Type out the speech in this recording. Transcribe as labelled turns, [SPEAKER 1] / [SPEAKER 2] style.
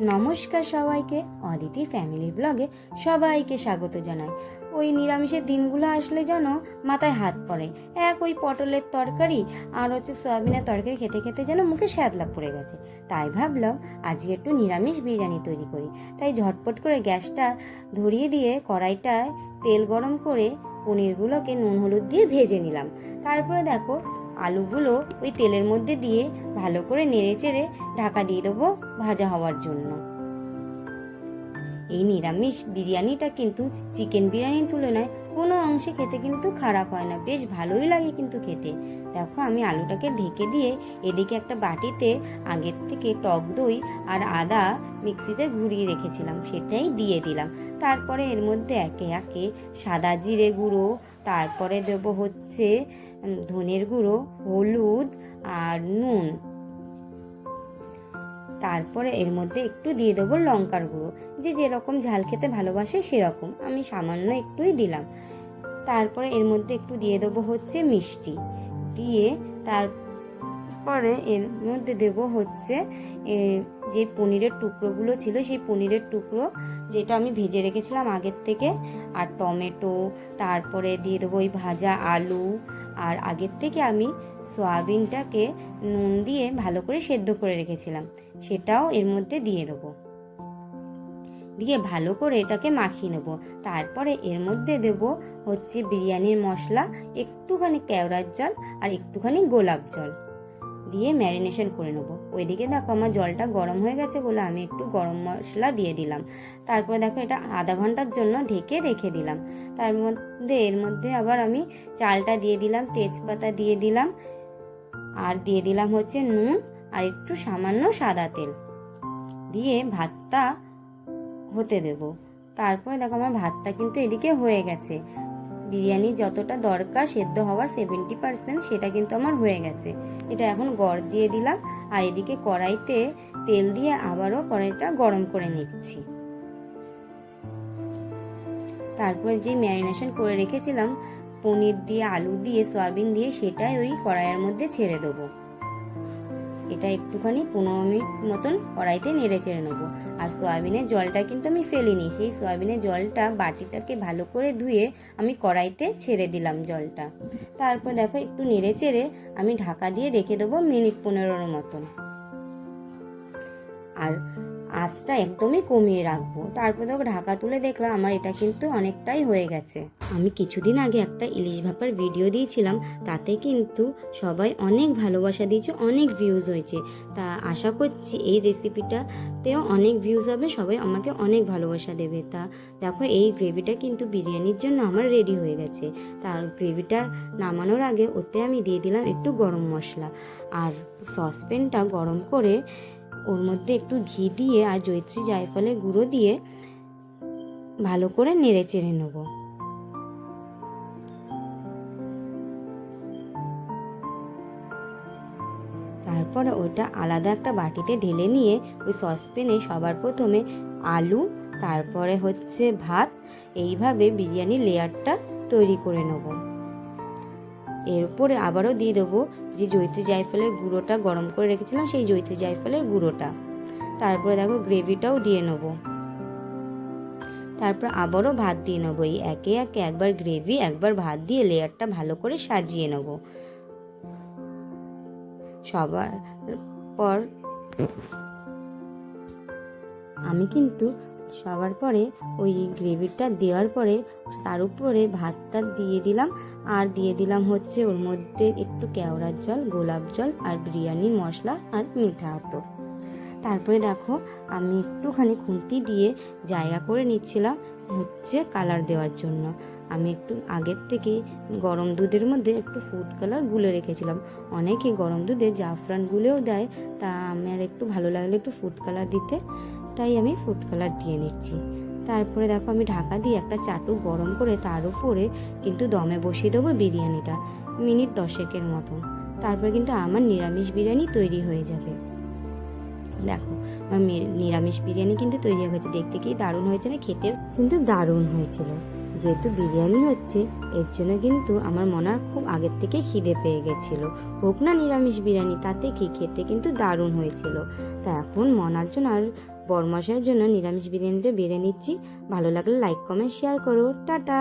[SPEAKER 1] নমস্কার সবাইকে, অদিতি ফ্যামিলি ব্লগে সবাইকে স্বাগত জানাই। ওই নিরামিষের দিনগুলো আসলে যেন মাথায় হাত পড়ে। এক ওই পটলের তরকারি আর হচ্ছে সয়াবিনের তরকারি খেতে খেতে যেন মুখে স্যাদলা পড়ে গেছে। তাই ভাবলাম আজকে একটু নিরামিষ বিরিয়ানি তৈরি করি। তাই ঝটপট করে গ্যাসটা ধরিয়ে দিয়ে কড়াইটায় তেল গরম করে পনিরগুলোকে নুন হলুদ দিয়ে ভেজে নিলাম। তারপরে দেখো আলুগুলো ওই তেলের মধ্যে দিয়ে ভালো করে নেড়ে চেড়ে ঢাকা দিয়ে দেবো ভাজা হওয়ার জন্য। এই নিরামিষ বিরিয়ানিটা কিন্তু চিকেন বিরিয়ানির তুলনায় কোনো অংশে খেতে কিন্তু খারাপ হয় না, বেশ ভালোই লাগে কিন্তু খেতে। দেখো, আমি আলুটাকে ঢেকে দিয়ে এদিকে একটা বাটিতে আগের থেকে টক দই আর আদা মিক্সিতে ঘুরিয়ে রেখেছিলাম, সেটাই দিয়ে দিলাম। তারপরে এর মধ্যে একে একে সাদা জিরে গুঁড়ো, তারপরে দেবো হচ্ছে ধনের গুঁড়ো, হলুদ আর নুন। তারপরে এর মধ্যে একটু দিয়ে দেবো লঙ্কার গুঁড়ো। যে যেরকম ঝাল খেতে ভালোবাসে সেরকম। আমি সামান্য একটুই দিলাম। তারপরে এর মধ্যে একটু দিয়ে দেবো হচ্ছে মিষ্টি। দিয়ে তারপরে এর মধ্যে দেব হচ্ছে যে পনিরের টুকরোগুলো ছিল, সেই পনিরের টুকরো যেটা আমি ভেজে রেখেছিলাম আগের থেকে। আর টমেটো, তারপরে দিয়ে দেবো ওই ভাজা আলু আর আগের থেকে আমি সয়াবিনটাকে নুন দিয়ে ভালো করে সেদ্ধ করে রেখেছিলাম। সেটাও এর মধ্যে দিয়ে দেবো। দিয়ে ভালো করে এটাকে মাখিয়ে নেব। তারপরে এর মধ্যে দেব হচ্ছে বিরিয়ানির মশলা, একটুখানি কেওড়ার জল আর একটুখানি গোলাপ জল। দিয়ে ম্যারিনেশন করে নেব। ওইদিকে দেখো আমার জলটা গরম হয়ে গেছে বলে আমি একটু গরম মশলা দিয়ে দিলাম। তারপরে দেখো এটা আধা ঘণ্টার জন্য ঢেকে রেখে দিলাম। তার মধ্যে, এর মধ্যে আবার আমি চালটা দিয়ে দিলাম, তেজপাতা দিয়ে দিলাম, আর দিয়ে দিলাম হচ্ছে নুন আর একটু সামান্য সাদা তেল। দিয়ে ভাতটা হতে দেব। তারপরে দেখো আমার ভাতটা কিন্তু এদিকে হয়ে গেছে। বিরিয়ানি যতটা দরকার, সেদ্ধ হওয়ার সেভেন্টি পারসেন্ট সেটা কিন্তু আমার হয়ে গেছে। এটা এখন গড় দিয়ে দিলাম, আর এদিকে কড়াইতে তেল দিয়ে আবারও কড়াইটা গরম করে নিচ্ছি। তারপরে যে ম্যারিনেশন করে রেখেছিলাম, পনির দিয়ে, আলু দিয়ে, সয়াবিন দিয়ে, সেটাই ওই কড়াইয়ের মধ্যে ছেড়ে দেবো। এটা একটুখানি পনেরো মিনিট মতন কড়াইতে নেড়ে চেড়ে নেব। আর সয়াবিনের জলটা কিন্তু আমি ফেলিনি। সেই সয়াবিনের জলটা বাটিটাকে ভালো করে ধুয়ে আমি কড়াইতে ছেড়ে দিলাম জলটা। তারপর দেখো একটু নেড়ে চেড়ে আমি ঢাকা দিয়ে রেখে দেবো মিনিট পনেরোর মতন। আর আঁচটা একদমই কমিয়ে রাখব। তারপর দেখো ঢাকা তুলে দেখলাম, আমার এটা কিন্তু অনেকটাই হয়ে গেছে। আমি কিছুদিন আগে একটা ইলিশ ভাপার ভিডিও দিয়েছিলাম, তাতে কিন্তু সবাই অনেক ভালোবাসা দিয়েছে, অনেক ভিউজ হয়েছে। তা আশা করছি এই রেসিপিটাতেও অনেক ভিউজ হবে, সবাই আমাকে অনেক ভালোবাসা দেবে। তা দেখো, এই গ্রেভিটা কিন্তু বিরিয়ানির জন্য আমার রেডি হয়ে গেছে। তা গ্রেভিটা নামানোর আগে ওতে আমি দিয়ে দিলাম একটু গরম মশলা। আর সসপ্যানটা গরম করে ওর মধ্যে একটু ঘি দিয়ে আর জৈত্রী জায়ফলের গুঁড়ো দিয়ে ভালো করে নেড়ে চেড়ে নেব। তারপরে ওটা আলাদা একটা বাটিতে ঢেলে নিয়ে ওই সসপ্যানে সবার প্রথমে আলু, তারপরে হচ্ছে ভাত, এইভাবে বিরিয়ানির লেয়ারটা তৈরি করে নেব। এর উপরে আবারও দিয়ে দেবো যে জৈত্রী জায়ফলের গুঁড়োটা গরম করে রেখেছিলাম, সেই জৈত্রী জায়ফলের গুঁড়োটা। তারপরে দেখো গ্রেভিটাও দিয়ে নেব। তারপর আবারও ভাত দিয়ে নেব। এই একে একে একবার গ্রেভি, একবার ভাত দিয়ে লেয়ারটা ভালো করে সাজিয়ে নেব। সবার পর আমি কিন্তু সবার পরে ওই গ্রেভিটা দেওয়ার পরে তার উপরে ভাতটা দিয়ে দিলাম। আর দিয়ে দিলাম হচ্ছে ওর মধ্যে একটু কেওড়ার জল, গোলাপ জল আর বিরিয়ানির মশলা আর মিঠা আতর তারপরে দেখো আমি একটুখানি খুন্তি দিয়ে জায়গা করে নিচ্ছিলাম হচ্ছে কালার দেওয়ার জন্য। আমি একটু আগের থেকে গরম দুধের মধ্যে একটু ফুড কালার গুলে রেখেছিলাম। অনেকে গরম দুধে জাফরান গুলেও দেয়, তা আমার একটু ভালো লাগল একটু ফুড কালার দিতে। তাই আমি ফুড কালার দিয়ে নিচ্ছি। তারপরে দেখো আমি ঢাকা দিয়ে একটা চাটু গরম করে তার উপরে কিন্তু দমে বসিয়ে দেবো বিরিয়ানিটা, মিনিট দশেকের মতো তারপরে কিন্তু আমার নিরামিষ বিরিয়ানি তৈরি হয়ে যাবে। দেখো, আমার নিরামিষ বিরিয়ানি কিন্তু তৈরি হয়েছে দেখতে কি দারুণ হয়েছে না? খেতে কিন্তু দারুণ হয়েছিল। যেহেতু বিরিয়ানি হচ্ছে, এর জন্য কিন্তু আমার মনে খুব আগের থেকে খিদে পেয়ে গেছিল। হোক না নিরামিষ বিরিয়ানি, তাতে কি খেতে কিন্তু দারুণ হয়েছিল। তা এখন মনার জন্য আর বরমশাইয়ের জন্য নিরামিষ বিরিয়ানিটা বেড়ে নিচ্ছি। ভালো লাগলে লাইক কমেন্ট শেয়ার করো। টাটা!